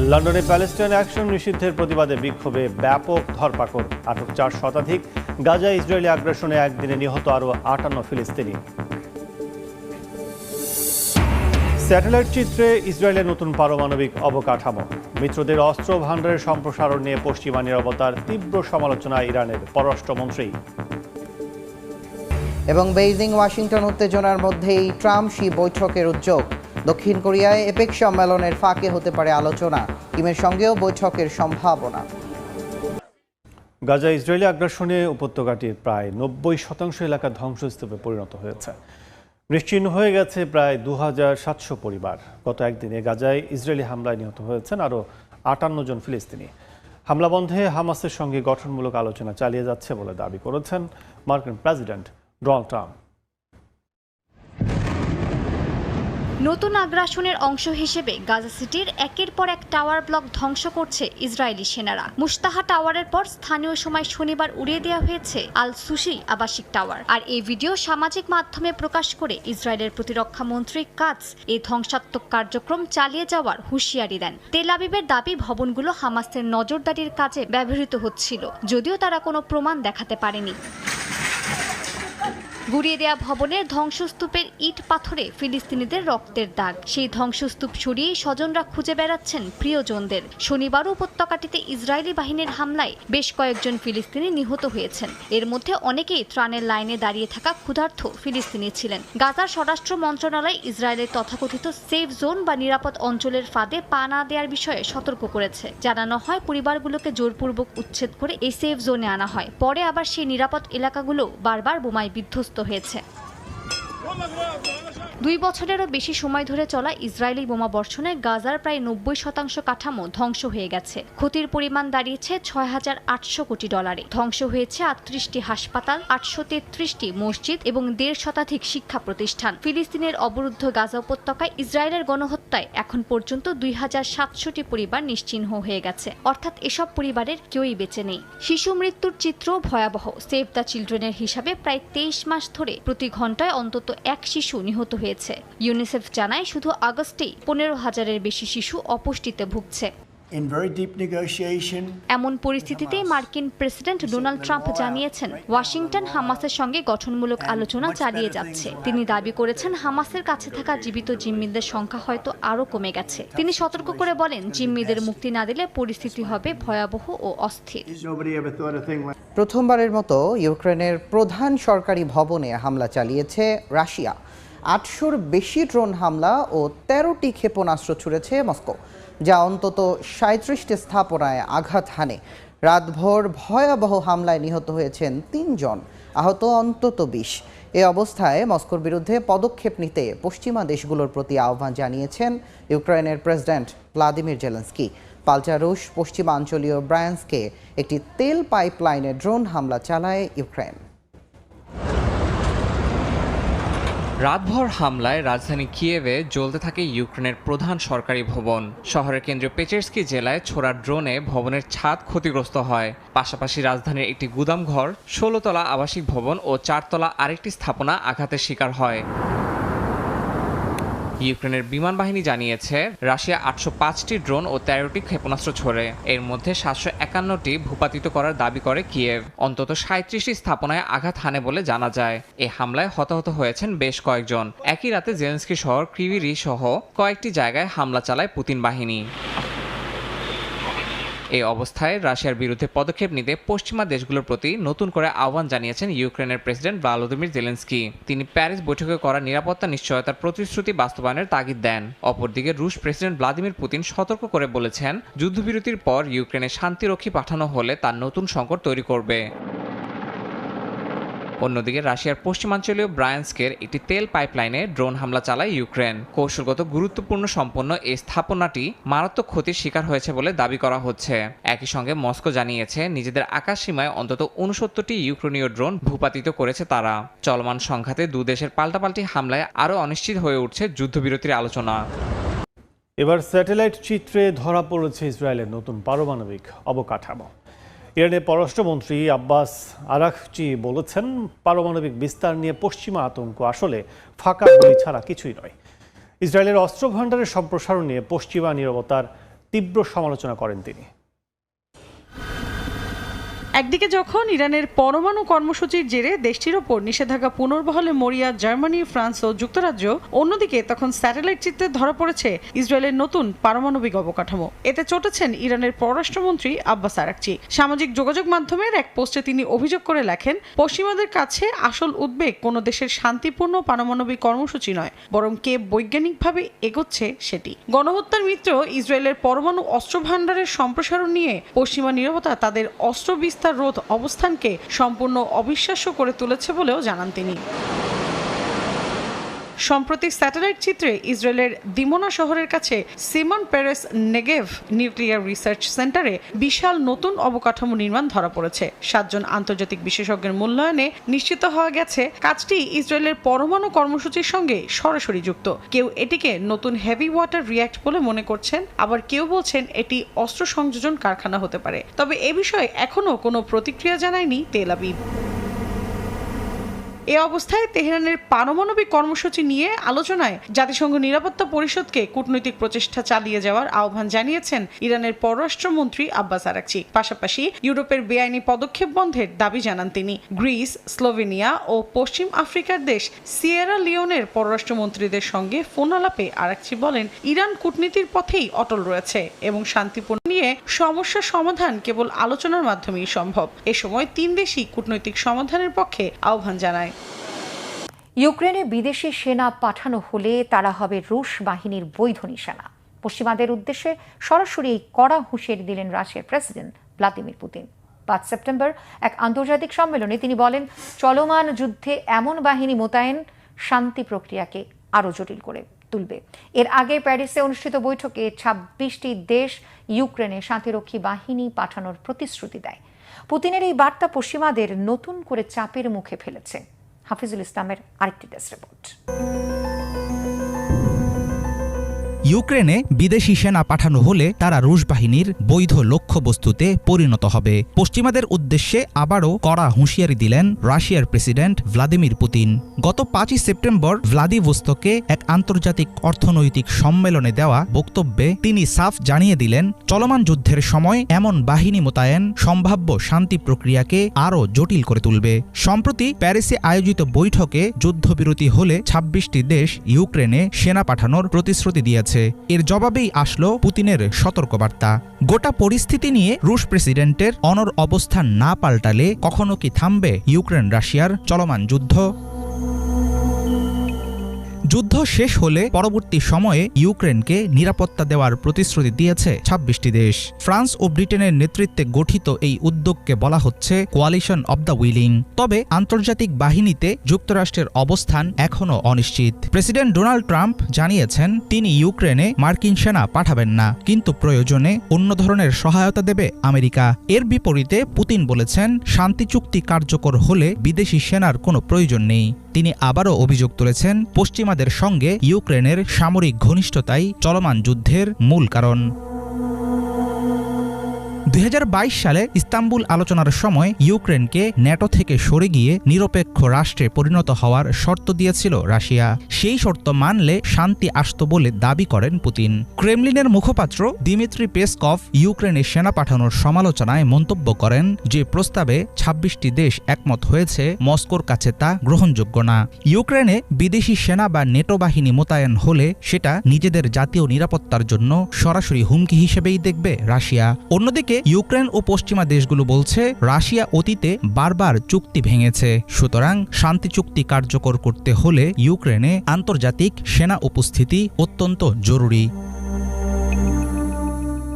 লন্ডনে Palestine action নিষিদ্ধের প্রতিবাদে বিক্ষোভে ব্যাপক ধরপাকড়, আটক চার শতাধিক। গাজা ইসরায়েলি আগ্রাসনে একদিনে নিহত আরও আটান্ন ফিলিস্তিনি। স্যাটেলাইট চিত্রে ইসরায়েলের নতুন পারমাণবিক অবকাঠামো। মিত্রদের অস্ত্র ভাণ্ডারের সম্প্রসারণ নিয়ে পশ্চিমা নিরাপত্তার তীব্র সমালোচনা ইরানের পররাষ্ট্রমন্ত্রী। এবং বেইজিং, ওয়াশিংটন উত্তেজনার মধ্যেই ট্রাম্প শি বৈঠকের উদ্যোগ। দক্ষিণ কোরিয়ায় এপেক সম্মেলনের ফাঁকে হতে পারে আলোচনা, কিমের সঙ্গেও বৈঠকের সম্ভাবনা। গাজা ইসরায়েলি আগ্রাসনে উপত্যকাটির প্রায় নব্বই শতাংশ এলাকা ধ্বংসস্তূপে পরিণত হয়েছে। নিশ্চিহ্ন হয়ে গেছে প্রায় দু সাতশো পরিবার। গত একদিনে গাজায় ইসরায়েলি হামলায় নিহত হয়েছেন আরও আটান্ন জন ফিলিস্তিনি। হামলা বন্ধে হামাসের সঙ্গে গঠনমূলক আলোচনা চালিয়ে যাচ্ছে বলে দাবি করেছেন মার্কিন প্রেসিডেন্ট ডোনাল্ড ট্রাম্প। নতুন আগ্রাসনের অংশ হিসেবে গাজা সিটির একের পর এক টাওয়ার ব্লক ধ্বংস করছে ইসরায়েলি সেনারা। মুস্তাহা টাওয়ারের পর স্থানীয় সময় শনিবার উড়িয়ে দেওয়া হয়েছে আল সুশি আবাসিক টাওয়ার। আর এই ভিডিও সামাজিক মাধ্যমে প্রকাশ করে ইসরায়েলের প্রতিরক্ষা মন্ত্রী কাজ এই ধ্বংসাত্মক কার্যক্রম চালিয়ে যাওয়ার হুঁশিয়ারি দেন। তেল আবিবের দাবি, ভবনগুলো হামাসের নজরদারির কাজে ব্যবহৃত হচ্ছিল, যদিও তারা কোনো প্রমাণ দেখাতে পারেনি। গুড়িয়ে দেয়া ভবনের ধ্বংসস্তূপের ইট পাথরে ফিলিস্তিনিদের রক্তের দাগ। সেই ধ্বংসস্তূপ সরিয়েই স্বজনরা খুঁজে বেড়াচ্ছেন প্রিয়জনদের। শনিবারও উপত্যকাটিতে ইসরায়েলি বাহিনীর হামলায় বেশ কয়েকজন ফিলিস্তিনি নিহত হয়েছেন। এর মধ্যে অনেকেই ত্রাণের লাইনে দাঁড়িয়ে থাকা ক্ষুধার্থ ফিলিস্তিনি ছিলেন। গাজার স্বরাষ্ট্র মন্ত্রণালয় ইসরায়েলের তথাকথিত সেফ জোন বা নিরাপদ অঞ্চলের ফাঁদে পা না দেওয়ার বিষয়ে সতর্ক করেছে। জানানো হয়, পরিবারগুলোকে জোরপূর্বক উচ্ছেদ করে এই সেফ জোনে আনা হয়। পরে আবার সেই নিরাপদ এলাকাগুলো বারবার বোমায় বিধ্বস্ত হয়েছে। দুই বছরেরও বেশি সময় ধরে চলা ইসরায়েলি বোমা বর্ষণে গাজার প্রায় নব্বই শতাংশ কাঠামো ধ্বংস হয়ে গেছে। ক্ষতির পরিমাণ দাঁড়িয়েছে ছয় হাজার আটশো কোটি ডলারে। ধ্বংস হয়েছে আটত্রিশটি হাসপাতাল, আটশো তেত্রিশটি মসজিদ এবং দেড় শতাধিক শিক্ষা প্রতিষ্ঠান। ফিলিস্তিনের অবরুদ্ধ গাজা উপত্যকায় ইসরায়েলের গণহত্যায় এখন পর্যন্ত দুই হাজার সাতশোটি পরিবার নিশ্চিহ্ন হয়ে গেছে। অর্থাৎ এসব পরিবারের কেউই বেঁচে নেই। শিশু মৃত্যুর চিত্র ভয়াবহ। সেভ দ্য চিলড্রেনের হিসাবে প্রায় তেইশ মাস ধরে প্রতি ঘন্টায় অন্তত এক শিশু নিহত হয়েছে। ইউনিসেফ জানায় শুধু আগস্টেই পনেরো হাজারের বেশি শিশু অপুষ্টিতে ভুগছে. এমন পরিস্থিতিতে মার্কিন প্রেসিডেন্ট ডোনাল্ড ট্রাম্প জানিয়েছেন ওয়াশিংটন হামাসের সঙ্গে গঠনমূলক আলোচনা চালিয়ে যাচ্ছে। তিনি দাবি করেছেন হামাসের কাছে থাকা জীবিত জিম্মিদের সংখ্যা হয়তো আরও কমে গেছে। তিনি সতর্ক করে বলেন জিম্মিদের মুক্তি না দিলে পরিস্থিতি হবে ভয়াবহ ও অস্থির। প্রথমবারের মতো ইউক্রেনের প্রধান সরকারি ভবনে হামলা চালিয়েছে রাশিয়া। আটশোর বেশি ড্রোন হামলা ও তেরোটি ক্ষেপণাস্ত্র ছুড়েছে মস্কো, যা অন্তত সাঁত্রিশটি স্থাপনায় আঘাত হানে। রাতভর ভয়াবহ হামলায় নিহত হয়েছেন তিনজন, আহত অন্তত বিশ। এ অবস্থায় মস্কোর বিরুদ্ধে পদক্ষেপ নিতে পশ্চিমা দেশগুলোর প্রতি আহ্বান জানিয়েছেন ইউক্রেনের প্রেসিডেন্ট ভ্লাদিমির জেলেন্সকি। পাল্টা রুশ পশ্চিমাঞ্চলীয় ব্রায়ান্সকে একটি তেল পাইপলাইনে ড্রোন হামলা চালায় ইউক্রেন। রাতভর হামলায় রাজধানী কিয়েভে জ্বলতে থাকে ইউক্রেনের প্রধান সরকারি ভবন। শহরের কেন্দ্রীয় পেচেরস্কি জেলায় ছোড়া ড্রোনে ভবনের ছাদ ক্ষতিগ্রস্ত হয়। পাশাপাশি রাজধানীর একটি গুদামঘর, ষোলোতলা আবাসিক ভবন ও চারতলা আরেকটি স্থাপনা আঘাতের শিকার হয়। ইউক্রেনের বিমান বাহিনী জানিয়েছে, রাশিয়া আটশো পাঁচটি ড্রোন ও তেরোটি ক্ষেপণাস্ত্র ছোড়ে। এর মধ্যে সাতশো একান্নটি ভূপাতিত করার দাবি করে কিয়েভ। অন্তত সাঁত্রিশটি স্থাপনায় আঘাত হানে বলে জানা যায়। এ হামলায় হতাহত হয়েছেন বেশ কয়েকজন। একই রাতে জেলেন্সকি শহর ক্রিভিরি সহ কয়েকটি জায়গায় হামলা চালায় পুতিন বাহিনী। এই অবস্থায় রাশিয়ার বিরুদ্ধে পদক্ষেপ নিতে পশ্চিমা দেশগুলোর প্রতি নতুন করে আহ্বান জানিয়েছেন ইউক্রেনের প্রেসিডেন্ট ভ্লাদিমির জেলেন্সকি। তিনি প্যারিস বৈঠকে করা নিরাপত্তা নিশ্চয়তার প্রতিশ্রুতি বাস্তবায়নের তাগিদ দেন। অপরদিকে রুশ প্রেসিডেন্ট ভ্লাদিমির পুতিন সতর্ক করে বলেছেন, যুদ্ধবিরতির পর ইউক্রেনে শান্তিরক্ষী পাঠানো হলে তার নতুন সংকট তৈরি করবে। অন্যদিকে রাশিয়ার পশ্চিমাঞ্চলীয় ব্রায়ান্সকের একটি তেল পাইপলাইনে ড্রোন হামলা চালায় ইউক্রেন। কৌশলগত গুরুত্বপূর্ণ সম্পন্ন এই স্থাপনাটি মারাত্মক ক্ষতির শিকার হয়েছে বলে দাবি করা হচ্ছে। একই সঙ্গে মস্কো জানিয়েছে, নিজেদের আকাশ সীমায় অন্তত উনসত্তরটি ইউক্রেনীয় ড্রোন ভূপাতিত করেছে তারা। চলমান সংঘাতে দু দেশের পাল্টাপাল্টি হামলায় আরও অনিশ্চিত হয়ে উঠছে যুদ্ধবিরতির আলোচনা। এবার স্যাটেলাইট চিত্রে ধরা পড়েছে ইসরায়েলের নতুন পারমাণবিক অবকাঠামো। ইরানের পররাষ্ট্রমন্ত্রী আব্বাস আরাকচি বলেছেন, পারমাণবিক বিস্তার নিয়ে পশ্চিমা আতঙ্ক আসলে ফাঁকা গুলি ছাড়া কিছুই নয়। ইসরায়েলের অস্ত্র ভাণ্ডারের সম্প্রসারণ নিয়ে পশ্চিমা নিরবতার তীব্র সমালোচনা করেন তিনি। একদিকে যখন ইরানের পরমাণু কর্মসূচির জেরে দেশটির ওপর নিষেধাজ্ঞা পুনর্বহলে মরিয়া, জার্মানি, ফ্রান্স ও যুক্তরাজ্য, অন্যদিকে তখন স্যাটেলাইট চিত্রে ধরা পড়েছে ইসরায়েলের নতুন পারমাণবিক অবকাঠামো। এতে চটেছেন ইরানের পররাষ্ট্রমন্ত্রী আব্বাস আরাকচি। সামাজিক যোগাযোগ মাধ্যমের এক পোস্টে তিনি অভিযোগ করে লেখেন, পশ্চিমাদের কাছে আসল উদ্বেগ কোনো দেশের শান্তিপূর্ণ পারমাণবিক কর্মসূচি নয়, বরং কে বৈজ্ঞানিকভাবে এগোচ্ছে সেটি। গণহত্যার মিত্র ইসরায়েলের পরমাণু অস্ত্র ভাণ্ডারের সম্প্রসারণ নিয়ে পশ্চিমা নিরবতা তাদের অস্ত্র বিস্তার রোধ অবস্থানকে সম্পূর্ণ অবিশ্বাস্য করে তুলেছে বলেও জানান তিনি। সম্প্রতি স্যাটেলাইট চিত্রে ইসরায়েলের দিমোনা শহরের কাছে Shimon Peres Negev nuclear research সেন্টারে বিশাল নতুন অবকাঠামো নির্মাণ ধরা পড়েছে। সাতজন আন্তর্জাতিক বিশেষজ্ঞের মূল্যায়নে নিশ্চিত হওয়া গেছে, কাজটি ইসরায়েলের পরমাণু কর্মসূচির সঙ্গে সরাসরি যুক্ত। কেউ এটিকে নতুন হেভি ওয়াটার রিয়্যাক্ট বলে মনে করছেন, আবার কেউ বলছেন এটি অস্ত্র সংযোজন কারখানা হতে পারে। তবে এ বিষয়ে এখনও কোনো প্রতিক্রিয়া জানায়নি তেল আবিব। এ অবস্থায় তেহরানের পারমাণবিক কর্মসূচি নিয়ে আলোচনায় জাতিসংঘ নিরাপত্তা পরিষদকে কূটনৈতিক প্রচেষ্টা চালিয়ে যাওয়ার আহ্বান জানিয়েছেন ইরানের পররাষ্ট্রমন্ত্রী আব্বাস আরাকচি। পাশাপাশি ইউরোপের বেআইনি পদক্ষেপ বন্ধের দাবি জানান তিনি। গ্রিস, স্লোভেনিয়া ও পশ্চিম আফ্রিকার দেশ সিয়েরা লিওনের পররাষ্ট্রমন্ত্রীদের সঙ্গে ফোন আলাপে আরাকচি বলেন, ইরান কূটনীতির পথেই অটল রয়েছে এবং শান্তিপূর্ণ নিয়ে সমস্যা সমাধান কেবল আলোচনার মাধ্যমেই সম্ভব। এ সময় তিন দেশই কূটনৈতিক সমাধানের পক্ষে আহ্বান জানায়। ইউক্রেনে বিদেশি সেনা পাঠানো হলে তারা হবে রুশ বাহিনীর বৈধ নিশানা। পশ্চিমাদের উদ্দেশ্যে সরাসরি কড়া হুঁশিয়ারি দিলেন রাশিয়ার প্রেসিডেন্ট ভ্লাদিমির পুতিন। পাঁচ সেপ্টেম্বর এক আন্তর্জাতিক সম্মেলনে তিনি বলেন, চলমান যুদ্ধে এমন বাহিনী মোতায়েন শান্তি প্রক্রিয়াকে আরও জটিল করে তুলবে। এর আগে প্যারিসে অনুষ্ঠিত বৈঠকে ছাব্বিশটি দেশ ইউক্রেনে শান্তিরক্ষী বাহিনী পাঠানোর প্রতিশ্রুতি দেয়। পুতিনের এই বার্তা পশ্চিমাদের নতুন করে চাপের মুখে ফেলেছে। হাফিজুল ইসলামের আরেকটি ডেস্ক রিপোর্ট ইউক্রেনে বিদেশি সেনা পাঠানো হলে তারা রুশ বাহিনীর বৈধ লক্ষ্যবস্তুতে পরিণত হবে। পশ্চিমাদের উদ্দেশ্যে আবারও কড়া হুঁশিয়ারি দিলেন রাশিয়ার প্রেসিডেন্ট ভ্লাদিমির পুতিন। গত পাঁচই সেপ্টেম্বর ভ্লাদিভোস্তকে এক আন্তর্জাতিক অর্থনৈতিক সম্মেলনে দেওয়া বক্তব্যে তিনি সাফ জানিয়ে দিলেন, চলমান যুদ্ধের সময় এমন বাহিনী মোতায়েন সম্ভাব্য শান্তি প্রক্রিয়াকে আরও জটিল করে তুলবে। সম্প্রতি প্যারিসে আয়োজিত বৈঠকে যুদ্ধবিরতি হলে ছাব্বিশটি দেশ ইউক্রেনে সেনা পাঠানোর প্রতিশ্রুতি দিয়েছে। এর জবাবেই আসলো পুতিনের সতর্কবার্তা। গোটা পরিস্থিতি নিয়ে রুশ প্রেসিডেন্টের অনর অবস্থান না পাল্টালে কখনো কি থামবে ইউক্রেন রাশিয়ার চলমান যুদ্ধ? যুদ্ধ শেষ হলে পরবর্তী সময়ে ইউক্রেনকে নিরাপত্তা দেওয়ার প্রতিশ্রুতি দিয়েছে ছাব্বিশটি দেশ। ফ্রান্স ও ব্রিটেনের নেতৃত্বে গঠিত এই উদ্যোগকে বলা হচ্ছে কোয়ালিশন অব দ্য উইলিং তবে আন্তর্জাতিক বাহিনীতে যুক্তরাষ্ট্রের অবস্থান এখনও অনিশ্চিত। প্রেসিডেন্ট ডোনাল্ড ট্রাম্প জানিয়েছেন, তিনি ইউক্রেনে মার্কিন সেনা পাঠাবেন না, কিন্তু প্রয়োজনে অন্য ধরনের সহায়তা দেবে আমেরিকা। এর বিপরীতে পুতিন বলেছেন, শান্তি চুক্তি কার্যকর হলে বিদেশি সেনার কোনো প্রয়োজন নেই। তিনি আবারও অভিযোগ তুলেছেন পশ্চিমাদের সঙ্গে ইউক্রেনের সামরিক ঘনিষ্ঠতাই চলমান যুদ্ধের মূল কারণ। দুই হাজার বাইশ সালে ইস্তাম্বুল আলোচনার সময় ইউক্রেনকে ন্যাটো থেকে সরে গিয়ে নিরপেক্ষ রাষ্ট্রে পরিণত হওয়ার শর্ত দিয়েছিল রাশিয়া। সেই শর্ত মানলে শান্তি আসত বলে দাবি করেন পুতিন। ক্রেমলিনের মুখপাত্র দিমিত্রি পেসকভ ইউক্রেনে সেনা পাঠানোর সমালোচনায় মন্তব্য করেন যে প্রস্তাবে ছাব্বিশটি দেশ একমত হয়েছে, মস্কোর কাছে তা গ্রহণযোগ্য না। ইউক্রেনে বিদেশি সেনা বা নেটো বাহিনী মোতায়েন হলে সেটা নিজেদের জাতীয় নিরাপত্তার জন্য সরাসরি হুমকি হিসেবেই দেখবে রাশিয়া। অন্যদিকে ইউক্রেন ও পশ্চিমা দেশগুলো বলছে, রাশিয়া অতীতে বারবার চুক্তি ভেঙেছে। সুতরাং শান্তি চুক্তি কার্যকর করতে হলে ইউক্রেনে আন্তর্জাতিক সেনা উপস্থিতি অত্যন্ত জরুরি।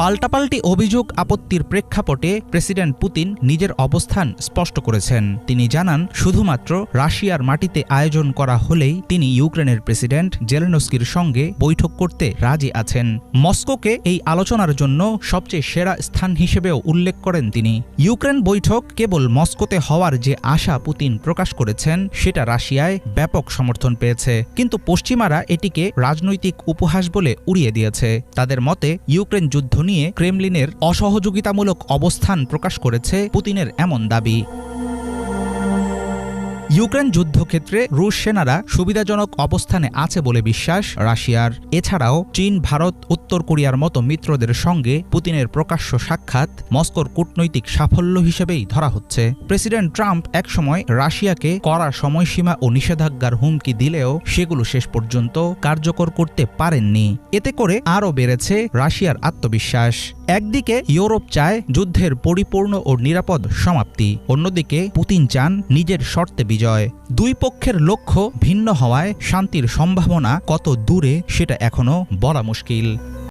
পাল্টাপাল্টি অভিযোগ আপত্তির প্রেক্ষাপটে প্রেসিডেন্ট পুতিন নিজের অবস্থান স্পষ্ট করেছেন। তিনি জানান, শুধুমাত্র রাশিয়ার মাটিতে আয়োজন করা হলেই তিনি ইউক্রেনের প্রেসিডেন্ট জেলেনস্কির সঙ্গে বৈঠক করতে রাজি আছেন। মস্কোকে এই আলোচনার জন্য সবচেয়ে সেরা স্থান হিসেবেও উল্লেখ করেন তিনি। ইউক্রেন বৈঠক কেবল মস্কোতে হওয়ার যে আশা পুতিন প্রকাশ করেছেন, সেটা রাশিয়ায় ব্যাপক সমর্থন পেয়েছে। কিন্তু পশ্চিমারা এটিকে রাজনৈতিক উপহাস বলে উড়িয়ে দিয়েছে। তাদের মতে, ইউক্রেন যুদ্ধ নিয়ে ক্রেমলিনের অসহযোগিতামূলক অবস্থান প্রকাশ করেছে পুতিনের এমন দাবি। ইউক্রেন যুদ্ধক্ষেত্রে রুশ সেনারা সুবিধাজনক অবস্থানে আছে বলে বিশ্বাস রাশিয়ার। এছাড়াও চীন, ভারত, উত্তর কোরিয়ার মতো মিত্রদের সঙ্গে পুতিনের প্রকাশ্য সাক্ষাৎ মস্কোর কূটনৈতিক সাফল্য হিসেবেই ধরা হচ্ছে। প্রেসিডেন্ট ট্রাম্প একসময় রাশিয়াকে কড়া সময়সীমা ও নিষেধাজ্ঞার হুমকি দিলেও সেগুলো শেষ পর্যন্ত কার্যকর করতে পারেননি। এতে করে আরও বেড়েছে রাশিয়ার আত্মবিশ্বাস। একদিকে ইউরোপ চায় যুদ্ধের পরিপূর্ণ ও নিরাপদ সমাপ্তি, অন্যদিকে পুতিন চান নিজের শর্তে বিজয়। দুই পক্ষের লক্ষ্য ভিন্ন হওয়ায় শান্তির সম্ভাবনা কত দূরে সেটা এখনও বলা মুশকিল।